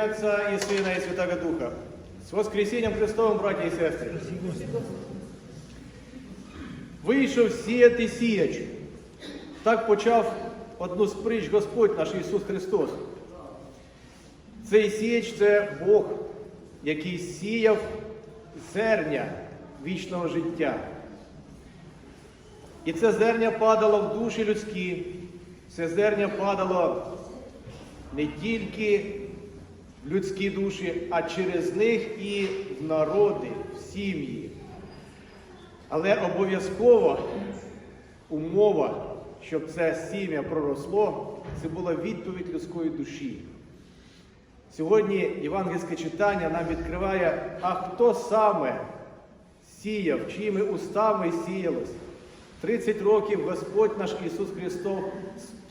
ім'я Отця і Сина, і Святого Духа. З Воскресінням Христовим, браті і сестри. Вийшов сіяти сіяч. Так почав одну з притч Господь наш Ісус Христос. Цей сіяч це Бог, який сіяв зерня вічного життя. І це зерня падало в душі людські, це зерня падало не тільки в людські душі, а через них і в народи, в сім'ї. Але обов'язково умова, щоб це сім'я проросло, це була відповідь людської душі. Сьогодні євангельське читання нам відкриває, а хто саме сіяв, чиїми устами сіялось. 30 років Господь наш Ісус Христос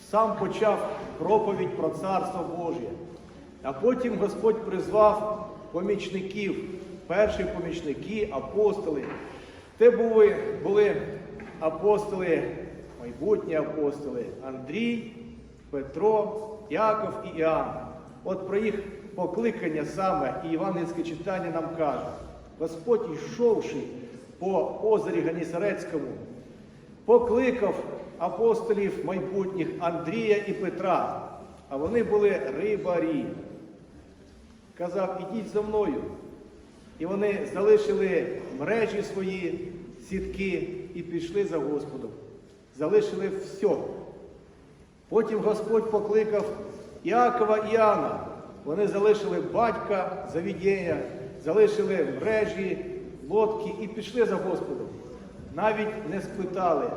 сам почав проповідь про Царство Божє. А потім Господь призвав помічників, перші помічники, апостоли. Те були, були апостоли, майбутні апостоли Андрій, Петро, Яков і Іоанн. От про їх покликання саме і євангельське читання нам каже. Господь, йшовши по озері Ганісарецькому, покликав апостолів майбутніх Андрія і Петра, а вони були рибарі. Казав, ідіть за мною. І вони залишили мережі свої, сітки і пішли за Господом. Залишили все. Потім Господь покликав Іакова і Іоанна. Вони залишили батька завідєння, залишили мережі, лодки і пішли за Господом. Навіть не спитали,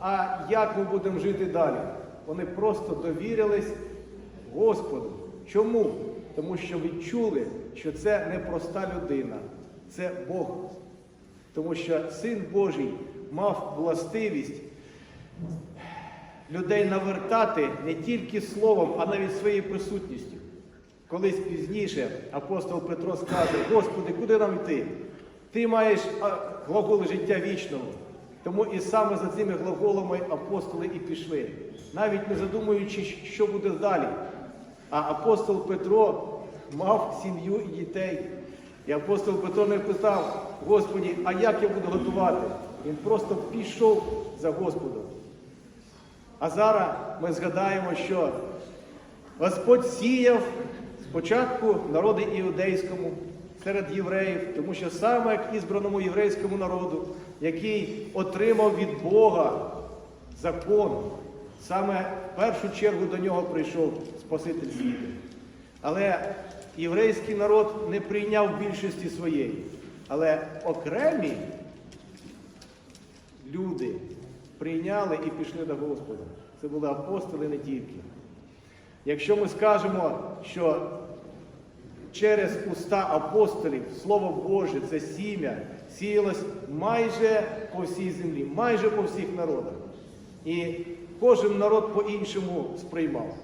а як ми будемо жити далі? Вони просто довірились Господу. Чому? Тому що відчули, що це не проста людина, це Бог. Тому що Син Божий мав властивість людей навертати не тільки словом, а навіть своєю присутністю. Колись пізніше апостол Петро скаже, Господи, куди нам йти? Ти маєш а, глаголи життя вічного. Тому і саме за цими глаголами апостоли і пішли, навіть не задумуючи, що буде далі. А апостол Петро мав сім'ю і дітей. І апостол Петро не питав, Господі, а як я буду готувати? Він просто пішов за Господом. А зараз ми згадаємо, що Господь сіяв спочатку народи іудейському серед євреїв, тому що саме як ізбраному єврейському народу, який отримав від Бога закон, саме в першу чергу до нього прийшов Спаситель світу. Але єврейський народ не прийняв більшості своєї. Але окремі люди прийняли і пішли до Господа. Це були апостоли не тільки. Якщо ми скажемо, що через уста апостолів Слово Боже, це сім'я, сіялось майже по всій землі, майже по всіх народах. І кожен народ по-іншому сприймав.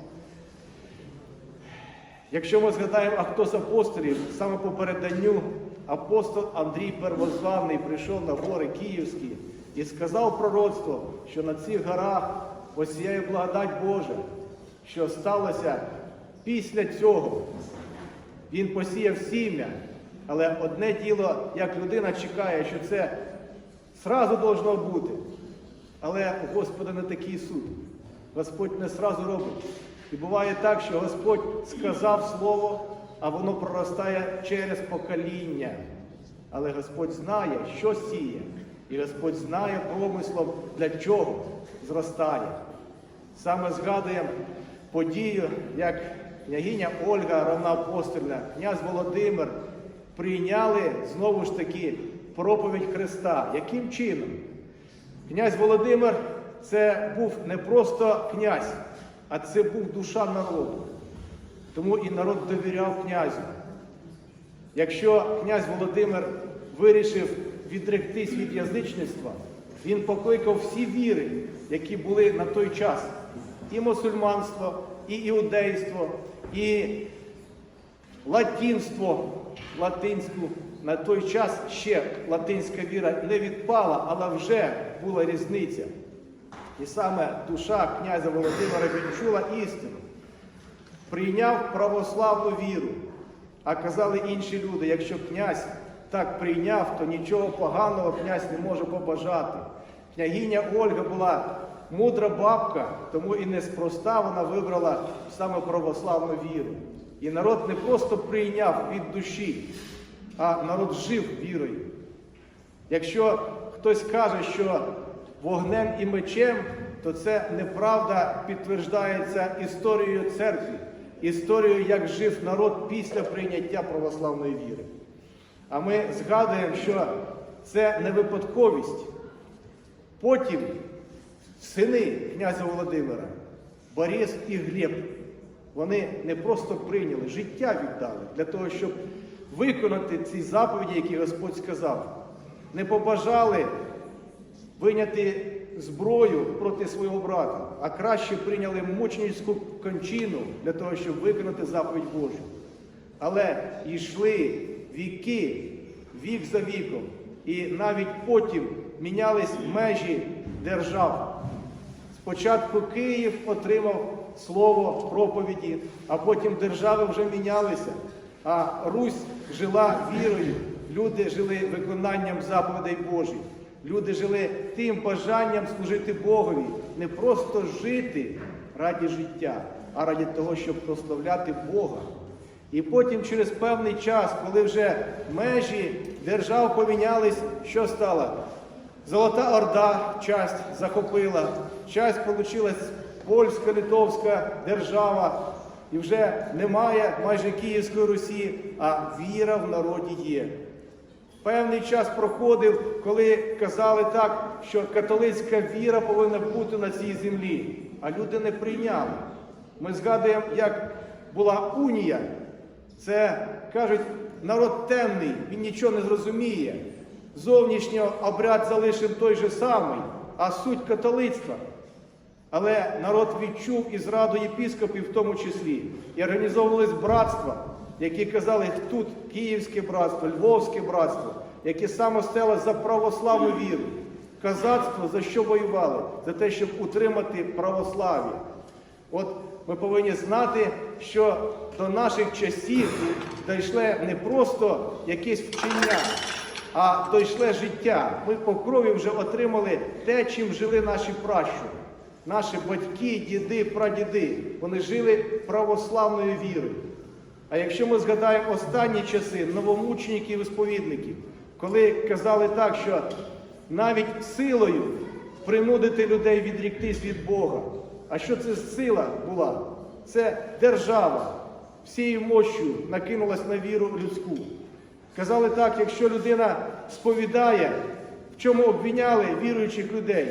Якщо ми згадаємо, а хто з апостолів, саме по переданню апостол Андрій Первозваний прийшов на гори Київські і сказав пророцтво, що на цих горах посіяє благодать Божа, що сталося після цього. Він посіяв сім'я, але одне діло, як людина чекає, що це зразу должно бути. Але у Господа не такий суд. Господь не зразу робить. І буває так, що Господь сказав слово, а воно проростає через покоління. Але Господь знає, що сіє. І Господь знає промислом, для чого зростає. Саме згадуємо подію, як княгиня Ольга, равноапостольна, князь Володимир прийняли знову ж таки проповідь Христа. Яким чином? Князь Володимир це був не просто князь, а це був душа народу. Тому і народ довіряв князю. Якщо князь Володимир вирішив відректись від язичництва, він покликав всі віри, які були на той час. І мусульманство, і іудейство, і латинство, латинську. На той час ще латинська віра не відпала, але вже була різниця. І саме душа князя Володимира відчула істину, прийняв православну віру. А казали інші люди, якщо князь так прийняв, то нічого поганого князь не може побажати. Княгиня Ольга була мудра бабка, тому і неспроста вона вибрала саме православну віру. І народ не просто прийняв від душі, а народ жив вірою. Якщо хтось каже, що вогнем і мечем, то це неправда підтверджується історією церкви, історією, як жив народ після прийняття православної віри. А ми згадуємо, що це не випадковість. Потім сини князя Володимира, Борис і Глеб, вони не просто прийняли, життя віддали для того, щоб виконати ці заповіді, які Господь сказав. Не побажали виняти зброю проти свого брата, а краще прийняли мученицьку кончину для того, щоб виконати заповідь Божу. Але йшли віки, вік за віком, і навіть потім мінялись межі держав. Спочатку Київ отримав слово проповіді, а потім держави вже мінялися. А Русь жила вірою, люди жили виконанням заповідей Божих. Люди жили тим бажанням служити Богові, не просто жити раді життя, а раді того, щоб прославляти Бога. І потім через певний час, коли вже межі держав помінялись, що стало? Золота Орда часть захопила, часть получилась польська литовська держава, і вже немає майже Київської Русі, а віра в народі є. Певний час проходив, коли казали так, що католицька віра повинна бути на цій землі, а люди не прийняли. Ми згадуємо, як була унія. Це кажуть, народ темний, він нічого не зрозуміє. Зовнішньо обряд залишив той же самий, а суть католицтва. Але народ відчув і зраду єпіскопів в тому числі. І організовувались братства, які казали, тут Київське братство, Львовське братство, які саме стали за православну віру. Казацтво за що воювали? За те, щоб утримати православ'я. От ми повинні знати, що до наших часів дійшло не просто якесь вчення, а дійшле життя. Ми по крові вже отримали те, чим жили наші пращури. Наші батьки, діди, прадіди, вони жили православною вірою. А якщо ми згадаємо останні часи новомучеників і сповідників, коли казали так, що навіть силою принудити людей відріктись від Бога. А що це сила була? Це держава всією мощю накинулась на віру людську. Казали так, якщо людина сповідає, в чому обвіняли віруючих людей,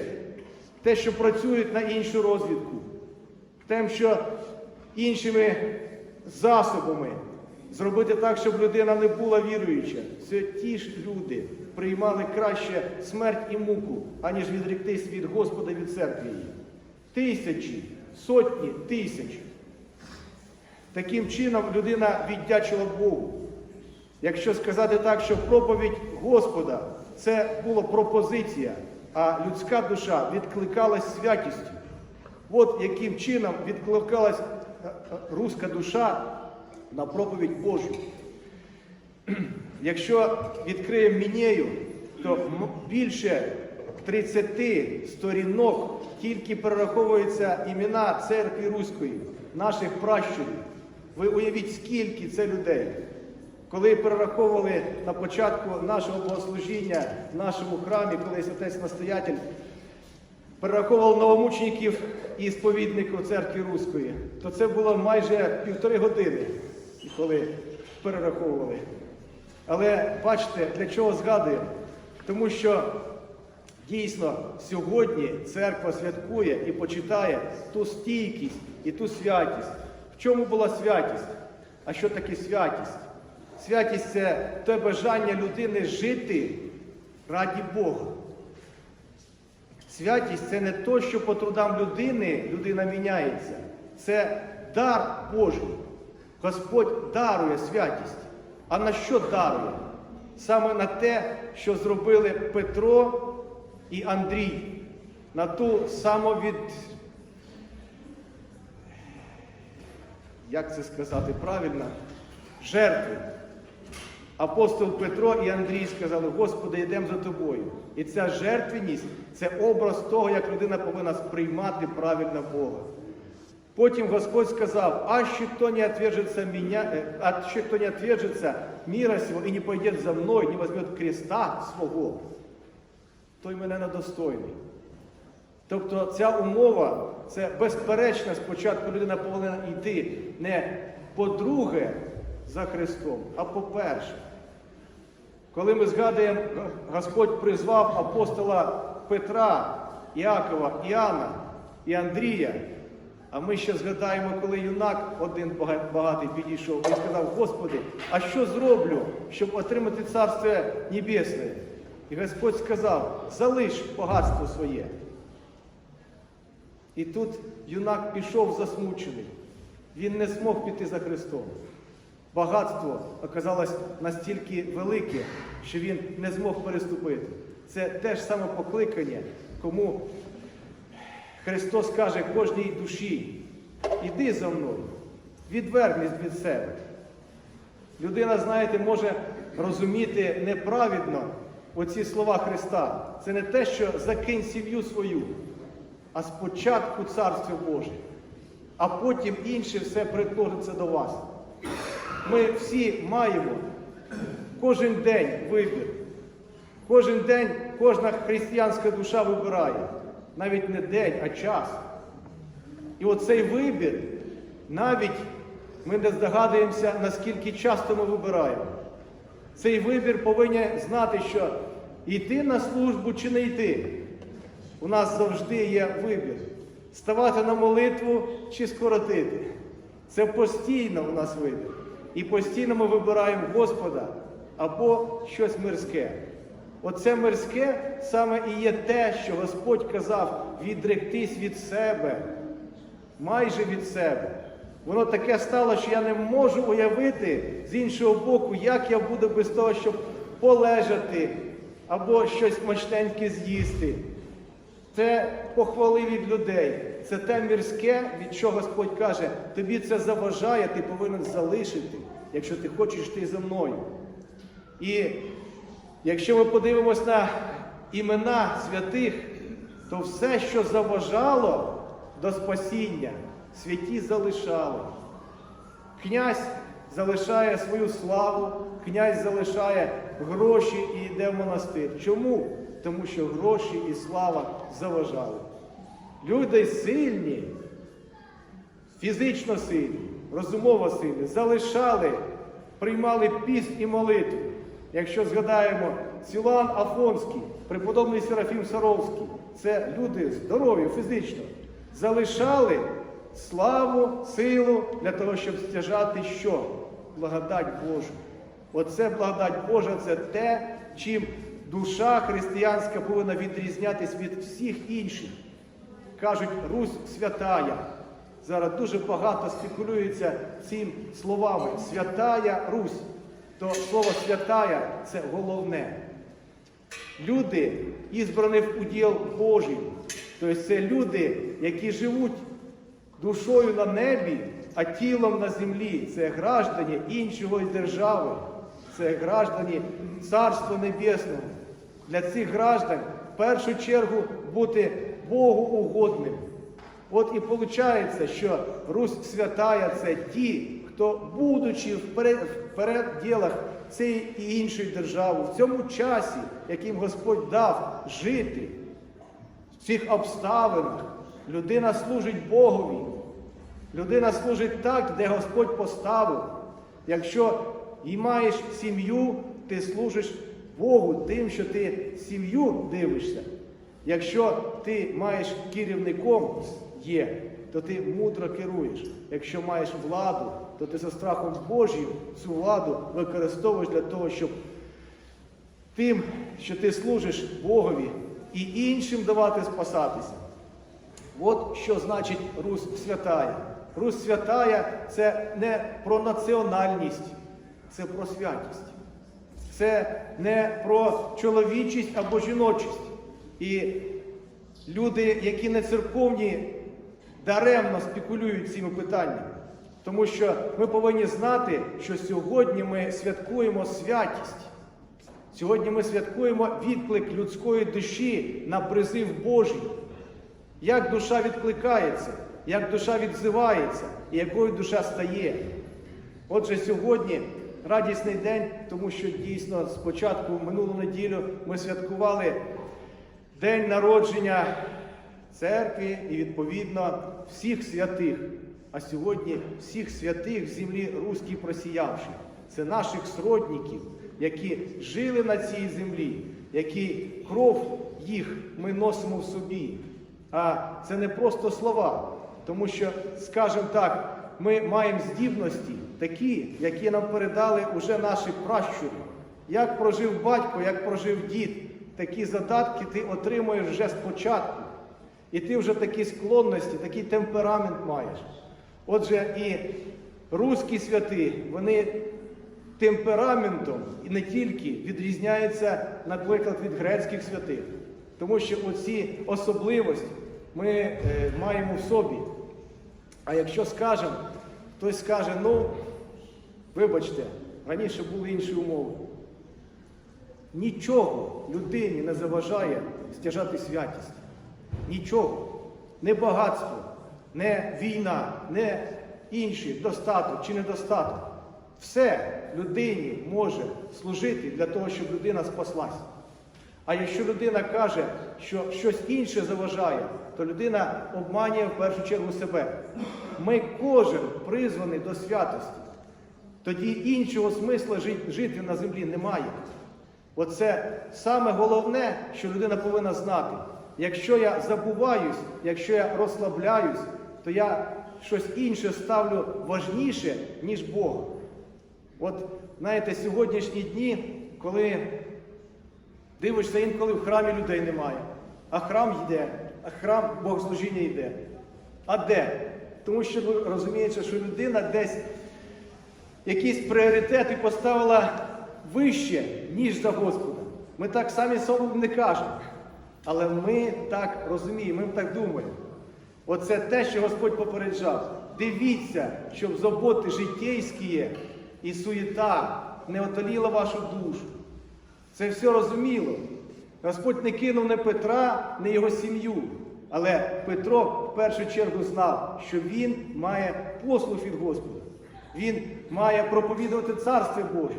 те, що працюють на іншу розвідку, тим, що іншими засобами зробити так, щоб людина не була віруюча. Це ті ж люди приймали краще смерть і муку, аніж відректись від Господа від церкви. її. Тисячі, сотні тисяч. Таким чином людина віддячила Богу. Якщо сказати так, що проповідь Господа це була пропозиція, а людська душа відкликалась святістю. От яким чином відкликалась руська душа на проповідь Божу. Якщо відкриємо Мінею, то більше 30 сторінок тільки перераховуються імена церкви Руської, наших пращурів. Ви уявіть, скільки це людей. Коли перераховували на початку нашого богослужіння в нашому храмі, колись отець настоятель перераховував новомучеників і сповідників церкви Руської, то це було майже півтори години, коли перераховували. Але бачите, для чого згадуємо? Тому що дійсно сьогодні церква святкує і почитає ту стійкість і ту святість. В чому була святість? А що таке святість? Святість це те бажання людини жити раді Бога. Святість це не то, що по трудам людини людина міняється. Це дар Божий. Господь дарує святість. А на що дарує? Саме на те, що зробили Петро і Андрій, на ту самовід. Як це сказати правильно? жертви. Апостол Петро і Андрій сказали, Господи, йдемо за тобою. І ця жертвеність це образ того, як людина повинна сприймати правильно Бога. Потім Господь сказав, а ще хто не отвержется меня, э, а ще хто не отвержется мира сего и не пойдет за мною, не возьмет креста свого, той мене недостойний. Тобто ця умова, це безперечно, спочатку людина повинна йти не по-друге за Христом, а по-перше. Коли ми згадуємо, Господь призвав апостола Петра, Іакова, Іоанна і Андрія. А ми ще згадаємо, коли юнак один багатий підійшов і сказав, Господи, а що зроблю, щоб отримати Царство Небесне? І Господь сказав, залиш багатство своє. І тут юнак пішов засмучений. Він не змог піти за Христом. Багатство оказалось настільки велике, що він не змог переступити. Це те ж саме покликання, кому Христос каже кожній душі, іди за мною, відвернись від себе. Людина, знаєте, може розуміти неправедно оці слова Христа. Це не те, що закинь сім'ю свою, а спочатку Царство Боже, а потім інше все приложиться до вас. Ми всі маємо кожен день вибір. Кожен день кожна християнська душа вибирає. Навіть не день, а час. І оцей вибір, навіть ми не здогадуємося, наскільки часто ми вибираємо. Цей вибір повинен знати, що йти на службу чи не йти. У нас завжди є вибір. Ставати на молитву чи скоротити. Це постійно у нас вибір. І постійно ми вибираємо Господа або щось мирське. Оце мирське саме і є те, що Господь казав відректись від себе, майже від себе. Воно таке стало, що я не можу уявити з іншого боку, як я буду без того, щоб полежати або щось смачненьке з'їсти. Це похвали від людей, це те мірське, від чого Господь каже, тобі це заважає, ти повинен залишити, якщо ти хочеш йти за мною. І якщо ми подивимось на імена святих, то все, що заважало до спасіння, святі залишали. Князь залишає свою славу, князь залишає гроші і йде в монастир. Чому? Тому що гроші і слава заважали. Люди сильні, фізично сильні, розумово сильні, залишали, приймали піст і молитву. Якщо згадаємо Сілан Афонський, преподобний Серафім Саровський, це люди здорові фізично, залишали славу, силу для того, щоб стяжати що? Благодать Божу. Оце благодать Божа це те, чим душа християнська повинна відрізнятись від всіх інших. Кажуть, Русь святая. Зараз дуже багато спекулюється цим словами. Святая Русь. То слово святая це головне. Люди, ізбрані в уділ Божий. Тобто це люди, які живуть душою на небі, а тілом на землі. Це граждані іншого держави, це граждані Царства Небесного. Для цих граждан в першу чергу бути Богу угодним. От і виходить, що Русь святая це ті, хто, будучи в пере- в передділах цієї і іншої держави, в цьому часі, яким Господь дав жити, в цих обставинах, людина служить Богові. Людина служить так, де Господь поставив. Якщо і маєш сім'ю, ти служиш Богу тим, що ти сім'ю дивишся. Якщо ти маєш керівником є, то ти мудро керуєш. Якщо маєш владу, то ти за страхом Божим цю владу використовуєш для того, щоб тим, що ти служиш Богові і іншим давати спасатися. От що значить Русь святая. Русь святая це не про національність, це про святість. Це не про чоловічість або жіночість. І люди, які не церковні, даремно спекулюють цими питаннями. Тому що ми повинні знати, що сьогодні ми святкуємо святість. Сьогодні ми святкуємо відклик людської душі на призив Божий. Як душа відкликається, як душа відзивається і якою душа стає. Отже, сьогодні радісний день, тому що дійсно спочатку минулу неділю ми святкували день народження церкви і, відповідно, всіх святих. А сьогодні всіх святих в землі руській просіявши. Це наших сродників, які жили на цій землі, які кров їх ми носимо в собі. А це не просто слова, тому що, скажімо так, ми маємо здібності такі, які нам передали уже наші пращури. Як прожив батько, як прожив дід, такі задатки ти отримуєш вже спочатку. І ти вже такі склонності, такий темперамент маєш. Отже, і руські святи, вони темпераментом і не тільки відрізняються, наприклад, від грецьких святих. Тому що оці особливості ми е, маємо в собі. А якщо скажемо, хтось скаже, ну, вибачте, раніше були інші умови. Нічого людині не заважає стяжати святість. Нічого. Не багатство, не війна, не інші достаток чи недостаток. Все людині може служити для того, щоб людина спаслася. А якщо людина каже, що щось інше заважає, то людина обманює в першу чергу себе. Ми кожен призваний до святості. Тоді іншого смисла жити на землі немає. Оце саме головне, що людина повинна знати. Якщо я забуваюсь, якщо я розслабляюсь, то я щось інше ставлю важніше, ніж Бога. От знаєте, сьогоднішні дні, коли дивишся, інколи в храмі людей немає, а храм йде, а храм богослужіння йде. А де? Тому що ви розумієте, що людина десь якісь пріоритети поставила вище, ніж за Господа. Ми так самі собі не кажемо. Але ми так розуміємо, ми так думаємо. Оце те, що Господь попереджав. Дивіться, щоб заботи життєйські і суєта не отоліла вашу душу. Це все розуміло. Господь не кинув не Петра, не його сім'ю. Але Петро в першу чергу знав, що він має послуг від Господа. Він має проповідувати Царство Боже.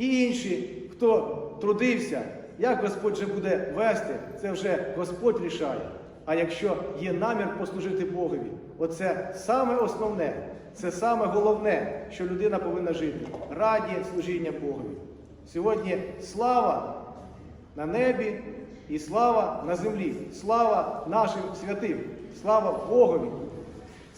І інші, хто трудився, як Господь же буде вести, це вже Господь рішає. А якщо є намір послужити Богові, оце саме основне, це саме головне, що людина повинна жити раді служіння Богові. Сьогодні слава на небі і слава на землі, слава нашим святим, слава Богові.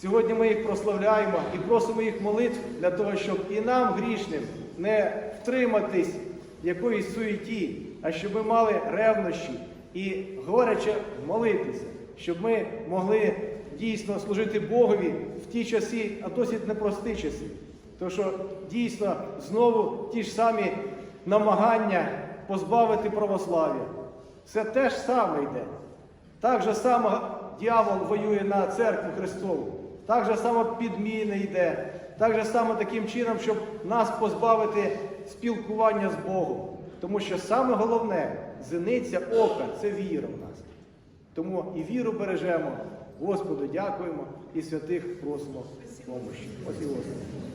Сьогодні ми їх прославляємо і просимо їх молитв для того, щоб і нам, грішним, не втриматись якоїсь суеті, а щоб ми мали ревнощі і горяче молитися, щоб ми могли дійсно служити Богові в ті часи, а досить непрості часи. Тому що дійсно знову ті ж самі намагання позбавити православ'я. Все те ж саме йде. Так же само дьявол воює на церкву Христову. Так же само підміни йде. Так же само таким чином, щоб нас позбавити спілкування з Богом. Тому що саме головне, зениця ока це віра в нас. Тому і віру бережемо, Господу дякуємо і святих просимо помощі. Ось.